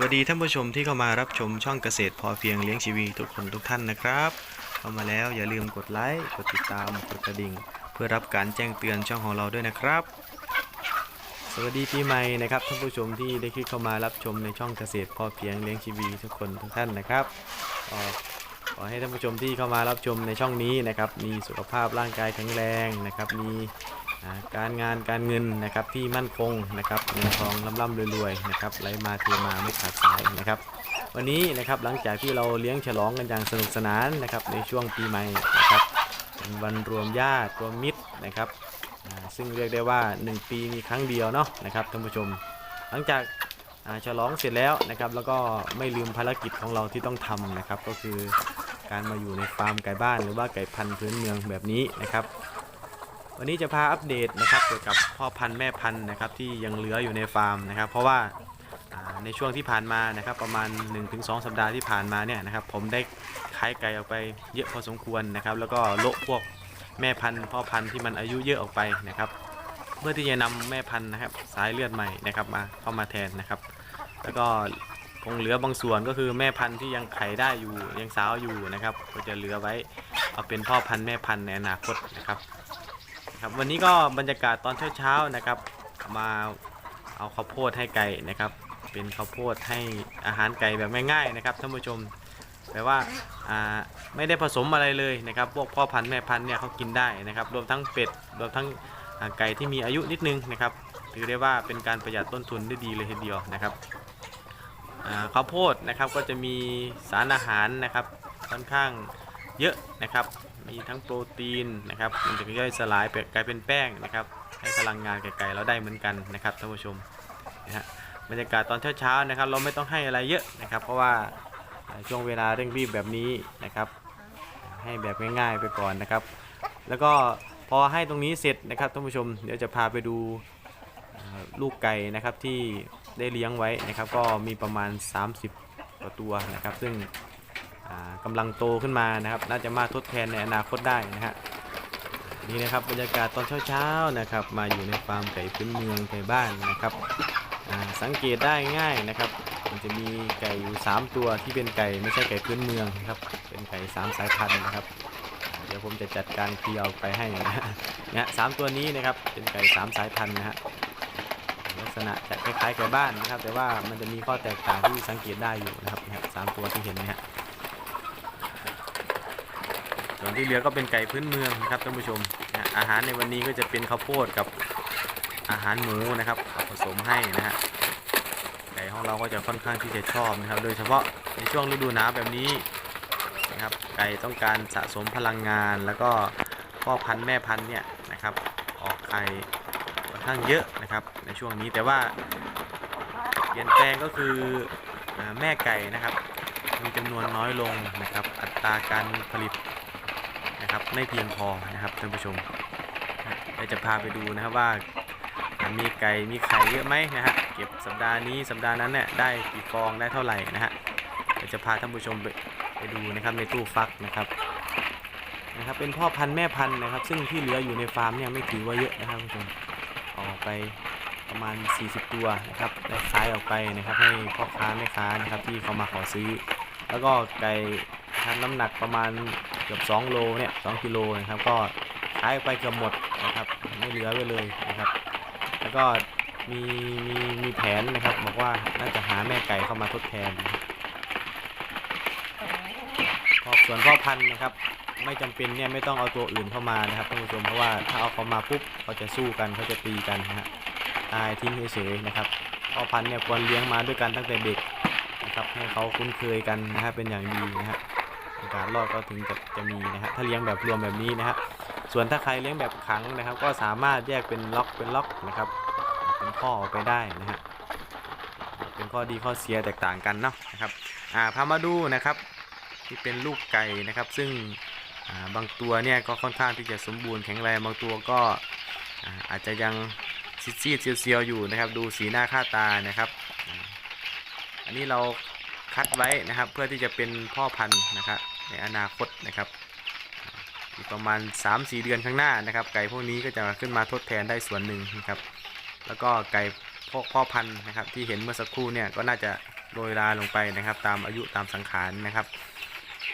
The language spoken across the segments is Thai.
วัสดีท่านผู้ชมที่เข้ามารับชมช่องเกษตรพอเพียงเลี้ยงชีวีทุกคนทุกท่านนะครับ เข้ามาแล้วอย่าลืมกดไลค์กดติดตามกดกระดิ่ง เพื่อรับการแจ้งเตือนช่องของเราด้วยนะครับ สวัสดีปีใหม่นะครับท่านผู้ชมที่ได้คลิกเข้ามารับชมในช่องเกษตรพอเพียงเลี้ยงชีวีทุกคนทุกท่านนะครับขอให้ท่านผู้ชมที่เข้ามารับชมในช่องนี้นะครับมีสุขภาพร่างกายแข็งแรงนะครับมี การงานการเงินนะครับที่มั่นคงนะครับเงินทองร่ำร่ำรวยๆนะครับไหลมาเทมาไม่ขาดสายนะครับ วันนี้นะครับหลังจากที่เราเลี้ยงฉลองกันอย่างสนุกสนานนะครับในช่วงปีใหม่นะครับเป็นวันรวมญาติรวมมิตรนะครับซึ่งเรียกได้ว่า 1 ปีมีครั้งเดียวเนาะนะครับท่านผู้ชม หลังจากฉลองเสร็จแล้วนะครับแล้วก็ไม่ลืมภารกิจของเราที่ต้องทำนะครับก็คือการมาอยู่ในฟาร์มไก่บ้านหรือว่าไก่พันธุ์พื้นเมืองแบบนี้นะครับ วันนี้จะพาอัปเดตนะครับเกี่ยวกับพ่อพันธุ์แม่พันธุ์นะครับที่ยังเหลืออยู่ในฟาร์มนะครับ เพราะว่าในช่วงที่ผ่านมานะครับประมาณ 1-2 สัปดาห์ที่ผ่านมาเนี่ยนะครับผมได้ขายไก่ออกไปเยอะพอสมควรนะครับ แล้วก็โละพวกแม่พันธุ์พ่อพันธุ์ที่มันอายุเยอะออกไปนะครับ เพื่อที่จะนำแม่พันธุ์นะครับสายเลือดใหม่นะครับมาเข้ามาแทนนะครับ แล้วก็คงเหลือบางส่วนก็คือแม่พันธุ์ที่ยังไข่ได้อยู่ยังสาวอยู่นะครับ ก็จะเหลือไว้เอาเป็นพ่อพันธุ์แม่พันธุ์ในอนาคตนะครับ ครับวันนี้ก็บรรยากาศตอนเช้าๆนะครับ มาเอาข้าวโพดให้ไก่นะครับ เป็นข้าวโพดให้อาหารไก่แบบง่ายๆนะครับท่านผู้ชมแปลว่าอ่าไม่ได้ผสมอะไรเลยนะครับ พวกพ่อพันธุ์แม่พันธุ์เนี่ยเขากินได้นะครับ รวมทั้งเป็ดรวมทั้งไก่ที่มีอายุนิดนึงนะครับถือได้ว่าเป็นการประหยัดต้นทุนได้ดีเลยทีเดียวนะครับข้าวโพดนะครับก็จะมีสารอาหารนะครับค่อนข้างเยอะนะครับ มีทั้งโปรตีนนะครับมันจะย่อยสลายไปกลายเป็นแป้งนะครับให้พลังงานแก่ไก่เราได้เหมือนกันนะครับท่านผู้ชมนะฮะบรรยากาศตอนเช้าๆนะครับ เราไม่ต้องให้อะไรเยอะนะครับ เพราะว่าช่วงเวลาเร่งรีบแบบนี้นะครับ ให้แบบง่ายๆไปก่อนนะครับ แล้วก็พอให้ตรงนี้เสร็จนะครับท่านผู้ชมเดี๋ยวจะพาไปดูลูกไก่นะครับที่ได้เลี้ยงไว้นะครับ ก็มีประมาณ 30กว่าตัวนะครับ ซึ่ง กำลังโตขึ้นมานะครับ น่าจะมาทดแทนในอนาคตได้นะฮะนี่นะครับบรรยากาศตอนเช้าๆนะครับ มาอยู่ในฟาร์มไก่พื้นเมืองไก่บ้านนะครับสังเกตได้ง่ายนะครับ มันจะมีไก่อยู่ 3 ตัวที่เป็นไก่ไม่ใช่ไก่พื้นเมืองนะครับ เป็นไก่3สายพันธุ์นะครับเดี๋ยวผมจะจัดการเคลียร์ออกไปให้นะฮะเนี่ยสามตัวนี้นะครับเป็นไก่3สายพันธุ์นะฮะลักษณะจะคล้ายๆไก่บ้านนะครับ แต่ว่ามันจะมีข้อแตกต่างที่สังเกตได้อยู่นะครับสามตัวที่เห็นนะฮะ ส่วนที่เหลือก็เป็นไก่พื้นเมืองนะครับท่านผู้ชมนะอาหารในวันนี้ก็จะเป็นข้าวโพดกับอาหารหมูนะครับผสมให้นะฮะไก่ของเราก็จะค่อนข้างที่จะชอบนะครับ โดยเฉพาะในช่วงฤดูหนาวแบบนี้นะครับไก่ต้องการสะสมพลังงาน แล้วก็พ่อพันธุ์แม่พันธุ์เนี่ยนะครับออกไข่ค่อนข้างเยอะนะครับในช่วงนี้แต่ว่าเปลี่ยนแปลงก็คือแม่ไก่นะครับ มีจำนวนน้อยลงนะครับ อัตราการผลิต นะครับไม่เพียงพอนะครับท่านผู้ชมเดี๋ยวจะพาไปดูนะครับว่ามีไก่มีไข่เยอะไหมนะฮะเก็บสัปดาห์นี้สัปดาห์นั้นเนี่ยได้กี่ฟองได้เท่าไหร่นะฮะเดี๋ยวจะพาท่านผู้ชมไปไปดูนะครับในตู้ฟักนะครับนะครับเป็นพ่อพันธุ์แม่พันธุ์นะครับ ซึ่งที่เหลืออยู่ในฟาร์มเนี่ยไม่ถือว่าเยอะนะครับท่านผู้ชมออกไปประมาณ 40 ตัวนะครับได้ขายออกไปนะครับให้พ่อค้าแม่ค้านะครับที่เขามาขอซื้อ แล้วก็ไก่ ทำน้ำหนักประมาณเกือบ2โลเนี่ย2กิโลนะครับก็ขายไปเกือบหมดนะครับไม่เหลือไว้เลยนะครับ แล้วก็มีมีมีแผนนะครับบอกว่าน่าจะหาแม่ไก่เข้ามาทดแทนพอส่วนพ่อพันธุ์นะครับ ไม่จำเป็นเนี่ยไม่ต้องเอาตัวอื่นเข้ามานะครับท่านผู้ชมเพราะว่าถ้าเอาเขามาปุ๊บเขาจะสู้กันเขาจะตีกันนะฮะตายทิ้งเฉยๆนะครับพ่อพันธุ์เนี่ยควรเลี้ยงมาด้วยกันตั้งแต่เด็กนะครับให้เขาคุ้นเคยกันนะฮะเป็นอย่างดีนะฮะ โอกาสรอดก็ถึงจะจะมีนะฮะถ้าเลี้ยงแบบรวมแบบนี้นะฮะส่วนถ้าใครเลี้ยงแบบขังนะครับ ก็สามารถแยกเป็นล็อกเป็นล็อกนะครับ เป็นข้อออกไปได้นะฮะเป็นข้อดีข้อเสียแตกต่างกันเนาะนะครับอ่าพามาดูนะครับที่เป็นลูกไก่นะครับ ซึ่งาบางตัวเนี่ยก็ค่อนข้างที่จะสมบูรณ์แข็งแรงบางตัวก็อาอาจจะยังซีดๆเซียวๆอยู่นะครับ ดูสีหน้าค่าตานะครับ อันนี้เรา คัดไว้นะครับ เพื่อที่จะเป็นพ่อพันธุ์นะครับ ในอนาคตนะครับอีกประมาณ 3-4 เดือนข้างหน้านะครับ ไก่พวกนี้ก็จะขึ้นมาทดแทนได้ส่วนหนึ่งนะครับ แล้วก็ไก่พวกพ่อพันธุ์นะครับ ที่เห็นเมื่อสักครู่เนี่ยก็น่าจะโรยราลงไปนะครับ ตามอายุตามสังขารนะครับ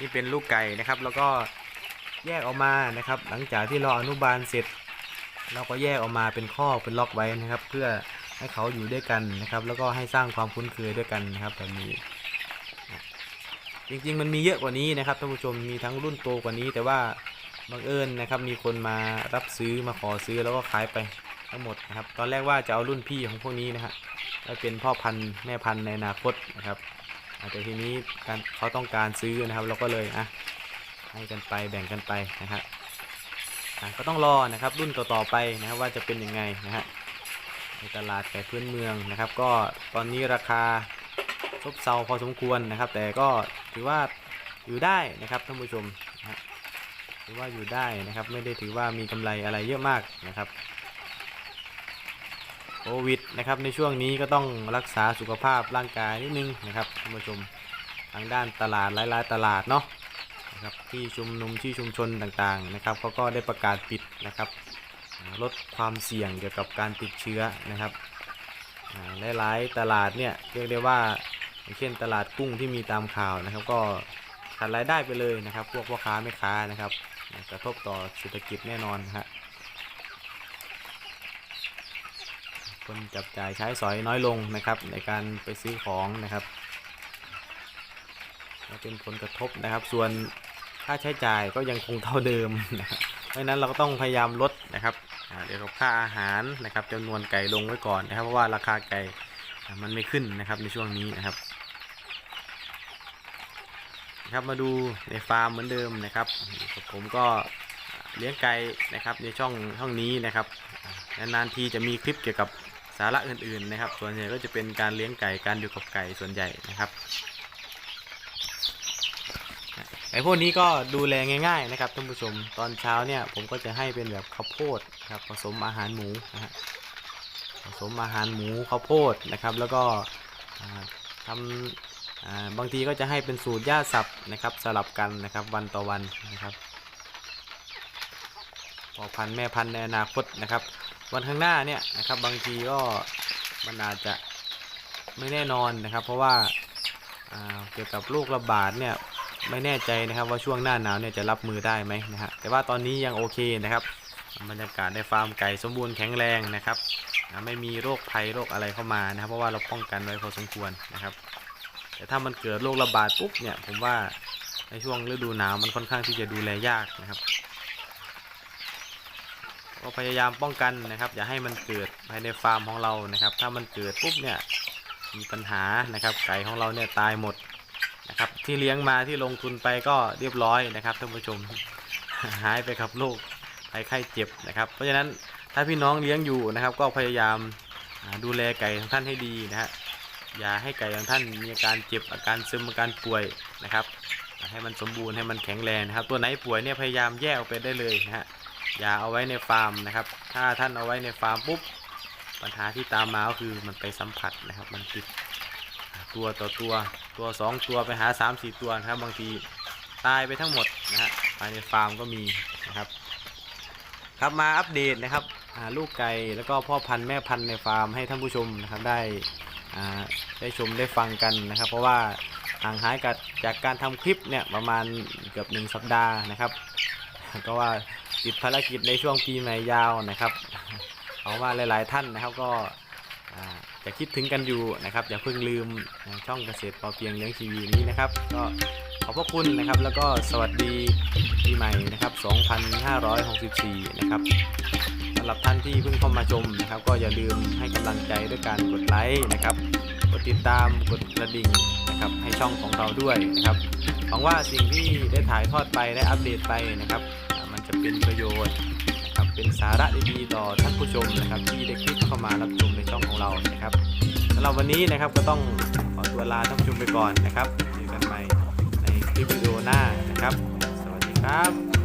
นี่เป็นลูกไก่นะครับ แล้วก็แยกออกมานะครับ หลังจากที่เราอนุบาลเสร็จ เราก็แยกออกมาเป็นข้อเป็นล็อกไว้นะครับ เพื่อให้เขาอยู่ด้วยกันนะครับ แล้วก็ให้สร้างความคุ้นเคยด้วยกันนะครับแบบนี้ จริงๆ มันมีเยอะกว่านี้นะครับท่านผู้ชมมีทั้งรุ่นโตกว่านี้แต่ว่าบังเอิญนะครับมีคนมารับซื้อมาขอซื้อแล้วก็ขายไปทั้งหมดนะครับตอนแรกว่าจะเอารุ่นพี่ของพวกนี้นะฮะไว้เป็นพ่อพันธุ์แม่พันธุ์ในอนาคตนะครับอาแต่ทีนี้การเขาต้องการซื้อนะครับ เราก็เลยอะให้กันไปแบ่งกันไปนะฮะอะก็ต้องรอนะครับรุ่นต่อๆไปนะครับว่าจะเป็นยังไงนะฮะในตลาดไก่พื้นเมืองนะครับ ก็ตอนนี้ราคาซบเซาพอสมควรนะครับ แต่ก็ ถือว่าอยู่ได้นะครับท่านผู้ชมนะถือว่าอยู่ได้นะครับ ไม่ได้ถือว่ามีกำไรอะไรเยอะมากนะครับโควิดนะครับในช่วงนี้ก็ต้องรักษาสุขภาพร่างกายนิดนึงนะครับท่านผู้ชมทางด้านตลาดหลายๆตลาดเนาะนะครับที่ชุมนุมที่ชุมชนต่างๆนะครับเขาก็ได้ประกาศปิดนะครับลดความเสี่ยงเกี่ยวกับการติดเชื้อนะครับหลายๆตลาดเนี่ยเรียกได้ว่า อย่างเช่นตลาดกุ้งที่มีตามข่าวนะครับ ก็ขาดรายได้ไปเลยนะครับ พวกพ่อค้าแม่ค้านะครับ กระทบต่อเศรษฐกิจแน่นอนฮะคนจับจ่ายใช้สอยน้อยลงนะครับ ในการไปซื้อของนะครับเป็นผลกระทบนะครับ ส่วนค่าใช้จ่ายก็ยังคงเท่าเดิมนะครับเพราะนั้นเราก็ต้องพยายามลดนะครับอ่าเกี่ยวกับค่าอาหารนะครับจำนวนไก่ลงไว้ก่อนนะครับ เพราะว่าราคาไก่มันไม่ขึ้นนะครับในช่วงนี้นะครับ ครับมาดูในฟาร์มเหมือนเดิมนะครับ ผมก็เลี้ยงไก่นะครับในช่องช่องนี้นะครับนานๆทีจะมีคลิปเกี่ยวกับสาระอื่นๆนะครับ ส่วนใหญ่ก็จะเป็นการเลี้ยงไก่การอยู่กับไก่ส่วนใหญ่นะครับไอ้พวกนี้ก็ดูแลง่าย ๆ นะครับท่านผู้ชมตอนเช้าเนี่ยผมก็จะให้เป็นแบบข้าวโพดครับผสมอาหารหมูนะฮะผสมอาหารหมูข้าวโพดนะครับ แล้วก็ทำอ่า บางทีก็จะให้เป็นสูตรหญ้าสับนะครับสลับกันนะครับวันต่อวันนะครับพอพันแม่พันในอนาคตนะครับ วันข้างหน้าเนี่ยนะครับบางทีก็มันอาจจะไม่แน่นอนนะครับ เพราะว่าาเกี่ยวกับโรคระบาดเนี่ยไม่แน่ใจนะครับว่าช่วงหน้าหนาวเนี่ยจะรับมือได้ไหมนะฮะแต่ว่าตอนนี้ยังโอเคนะครับบรรยากาศในฟาร์มไก่สมบูรณ์แข็งแรงนะครับ ไม่มีโรคภัยโรคอะไรเข้ามานะครับ เพราะว่าเราป้องกันไว้พอสมควรนะครับ แต่ถ้ามันเกิดโรคระบาดปุ๊บเนี่ยผมว่าในช่วงฤดูหนาวมันค่อนข้างที่จะดูแลยากนะครับ ก็พยายามป้องกันนะครับ อย่าให้มันเกิดภายในฟาร์มของเรานะครับ ถ้ามันเกิดปุ๊บเนี่ยมีปัญหานะครับ ไก่ของเราเนี่ยตายหมดนะครับ ที่เลี้ยงมาที่ลงทุนไปก็เรียบร้อยนะครับท่านผู้ชมหายไปกับโรคภัยไข้เจ็บนะครับ เพราะฉะนั้นถ้าพี่น้องเลี้ยงอยู่นะครับ ก็พยายามดูแลไก่ของท่านให้ดีนะฮะ อย่าให้ไก่ของท่านมีอาการเจ็บอาการซึมอาการป่วยนะครับ ให้มันสมบูรณ์ให้มันแข็งแรงนะครับ ตัวไหนป่วยเนี่ยพยายามแยกออกไปได้เลยนะฮะอย่าเอาไว้ในฟาร์มนะครับ ถ้าท่านเอาไว้ในฟาร์มปุ๊บปัญหาที่ตามมาก็คือมันไปสัมผัสนะครับ มันติดตัวต่อตัวตัวสองตัวไปหาสามสี่ตัวนะครับ บางทีตายไปทั้งหมดนะฮะภายในฟาร์มก็มีนะครับครับมาอัปเดตนะครับลูกไก่แล้วก็พ่อพันธุ์แม่พันธุ์ในฟาร์มให้ท่านผู้ชมนะครับได้อ่า ได้ชมได้ฟังกันนะครับ เพราะว่าห่างหายกับจากการทำคลิปเนี่ยประมาณเกือบหนึ่งสัปดาห์นะครับ ก็ว่าติดภารกิจในช่วงปีใหม่ยาวนะครับเอาว่าหลาย ๆ ท่านนะครับก็จะคิดถึงกันอยู่นะครับ อย่าเพิ่งลืมช่องเกษตรพอเพียงเลี้ยงทีวีนี้นะครับ ก็ขอบพระคุณนะครับแล้วก็สวัสดีปีใหม่นะครับ 2564 นะครับำหรับท่านที่เพิ่งเข้ามาชมนะครับ ก็อย่าลืมให้กำลังใจด้วยการกดไลค์นะครับ กดติดตามกดกระดิ่งนะครับให้ช่องของเราด้วยนะครับหวังว่าสิ่งที่ได้ถ่ายทอดไปได้อัปเดตไปนะครับ มันจะเป็นประโยชน์ครับเป็นสาระดีๆต่อท่านผู้ชมนะครับ ที่ได้คลิกเข้ามารับชมในช่องของเรานะครับสำหรับวันนี้นะครับก็ต้องขอตัวลาท่านผู้ชมไปก่อนนะครับเจอกันใหม่ในคลิปวิดีโอหน้านะครับ สวัสดีครับ